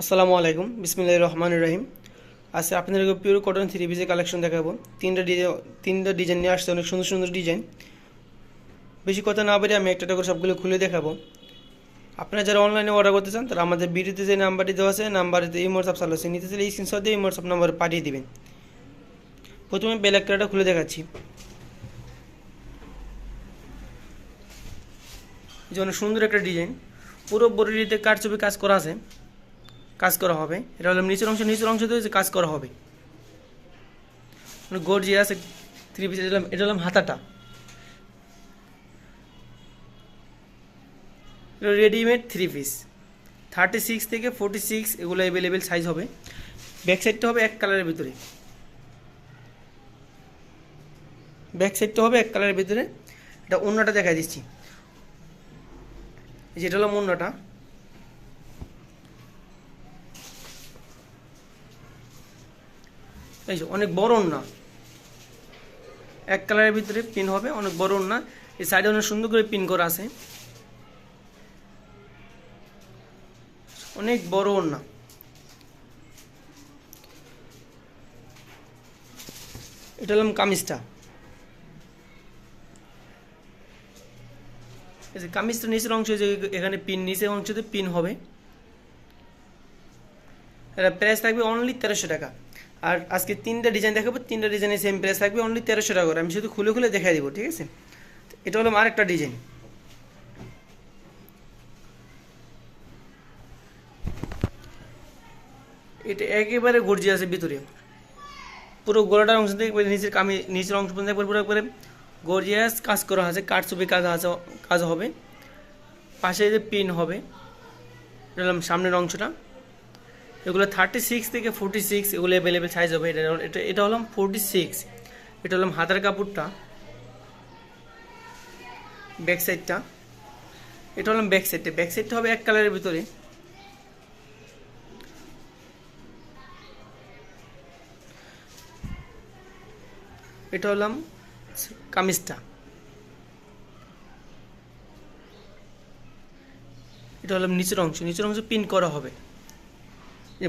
আসসালামু আলাইকুম। বিসমিল্লাহ রহমান রহিম। আজকে আপনাদেরকে পিওর কটন থ্রি পিসের কালেকশন দেখাবো। তিনটা ডিজাইন তিনটা ডিজাইন নিয়ে আসছে, অনেক সুন্দর সুন্দর ডিজাইন। বেশি কথা না বেরিয়ে আমি একটা করে সবগুলো খুলে দেখাবো। আপনারা যারা অনলাইনে অর্ডার করতে চান, তারা আমাদের ভিডিওতে যে নাম্বারটি দেওয়া আছে নাম্বারটিতে এই হোয়াটসঅ্যাপ চালু আছে। নিতে চাইলে এই স্ক্রিনশট দিয়ে এই হোয়াটসঅ্যাপ নাম্বারে পাঠিয়ে দেবেন। প্রথমে ব্ল্যাক কালারটা খুলে দেখাচ্ছি। যে অনেক সুন্দর একটা ডিজাইন। পুরো বডিতে কারচুপি কাজ করা আছে। কাজ করা হবে। এটা হলো নিচের অংশ নিচের অংশ দিয়ে কাজ করা হবে। গর্জিয়াস থ্রি পিস এটা এটা হলাম হাতাটা। Readymade three piece thirty six থেকে ফোর্টি সিক্স এগুলো অ্যাভেলেবেল সাইজ হবে। ব্যাক সাইডটা হবে এক কালারের ভিতরে। ব্যাক সাইডটা হবে এক কালারের ভিতরে। এটা অন্যটা দেখা দিচ্ছি। যেটা হলো অন্যটা এই যে, অনেক বড় না। এক কালারের ভিতরে পিন হবে, অনেক বড় না। এই সাইডে অনেক সুন্দর করে পিন করা আছে। অনেক বড় না। এটা হলাম কামিজটা। এই যে, কামিজটা নিচের অংশ যে, এখানে পিন নিচের অংশতে পিন হবে। এটা প্রাইস থাকবে অনলি তেরোশো টাকা। আর আজকে তিনটা ডিজাইন দেখাবো, তিনটা ডিজাইনের সেম প্রাইস থাকবে অনলি তেরোশো টাকা করে। আমি শুধু খুলে খুলে দেখাই দিব, ঠিক আছে? এটা হলো আরেকটা ডিজাইন এটা একেবারে গর্জি আছে ভিতরে। পুরো গোলাটার অংশ থেকে নিচের কামি নিচের অংশ পর্যন্ত একবার পুরো একবারে গর্জিয়াস কাজ করা আছে কাঠছবি কাজ আছে, কাজ হবে। পাশে যে পিন হবে সামনের অংশটা। এগুলো থার্টি সিক্স থেকে ফোর্টি সিক্স এগুলো অ্যাভেলেবেল সাইজ হবে। এটা এটা এটা হলাম ফোর্টি সিক্স এটা হলাম হাতার কাপড়টা। ব্যাক সাইডটা এটা হলাম ব্যাক সাইডটা ব্যাক সাইডটা হবে এক কালারের ভিতরে। এটা হলাম কামিজটা। এটা হলাম নিচের অংশ। নিচের অংশ পিন করা হবে।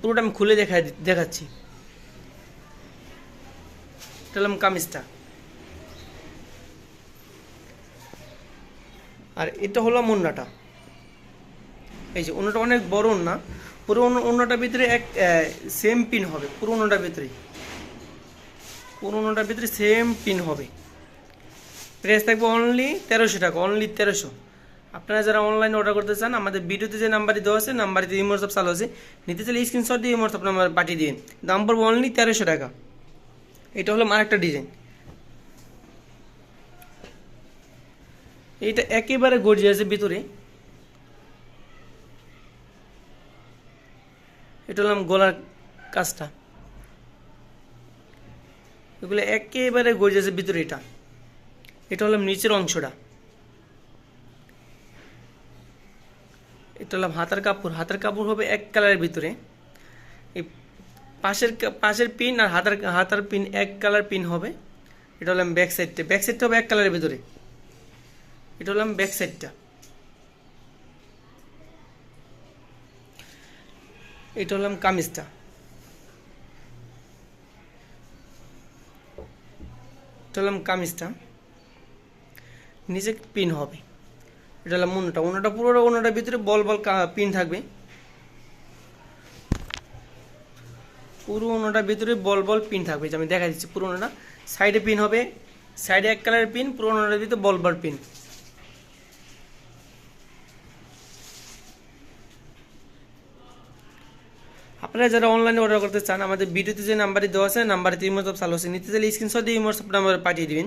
পুরোটা আমি খুলে দেখা দেখাচ্ছি। এটা হলাম কামিজটা। আর এটা হলো মুন্নাটা এই যে অন্যটা অনেক বড় না পুরো অন্যটার ভিতরে এক সেম পিন হবে। পুরো অন্যটার ভিতরে পুরো অন্যটার ভিতরে সেম পিন হবে। প্রাইস থাকবে অনলি তেরোশো টাকা অনলি তেরোশো। আপনারা যারা অনলাইন অর্ডার করতে চান, আমাদের ভিডিওতে যে নাম্বারটি দেওয়া আছে নাম্বারটি ইমোটসঅপ চালু আছে। নিতে চাইলে স্ক্রিনশট দিয়ে ইমোটসঅপ নাম্বার পাঠিয়ে দিন দাম পড়বে অনলি তেরোশো টাকা। এটা হলো আরেকটা ডিজাইন এইটা একেবারে গর্জিয়াস ভিতরে। এটা হলাম গলার কাজটা। এগুলো একেবারে গর্জিয়াসের ভিতরে এটা। এটা হলাম নিচের অংশটা। এটা হলাম হাতার কাপড়। হাতার কাপড় হবে এক কালারের ভিতরে। এই পাশের পাশের পিন আর হাতার হাতার পিন এক কালার পিন হবে। এটা হলাম ব্যাক সাইডটা ব্যাক সাইডটা হবে এক কালারের ভিতরে। এটা হলাম ব্যাক সাইডটা এটা হলাম কামিজটা। এটা হলাম কামিজটা। নিচে পিন হবে। এটা হলো মুন্নাটা। অন্যটা পুরো অন্যটার ভিতরে বল বল পিন থাকবে। পুরো অন্যটার ভিতরে বল বল পিন থাকবে। আমি দেখা দিচ্ছি, পুরো অন্যটা সাইডে পিন হবে সাইডে এক কালারের পিন পুরো অন্যটার ভিতরে বল বল পিন আপনারা যারা অনলাইনে অর্ডার করতে চান, আমাদের ভিডিওতে যে নাম্বারটি দেওয়া আছে নাম্বারটি ইমোটসঅপ চালু আছে। নিতে চাইলে স্ক্রিনশট দিয়ে ইমোটসঅপ নাম্বার পাঠিয়ে দিবেন।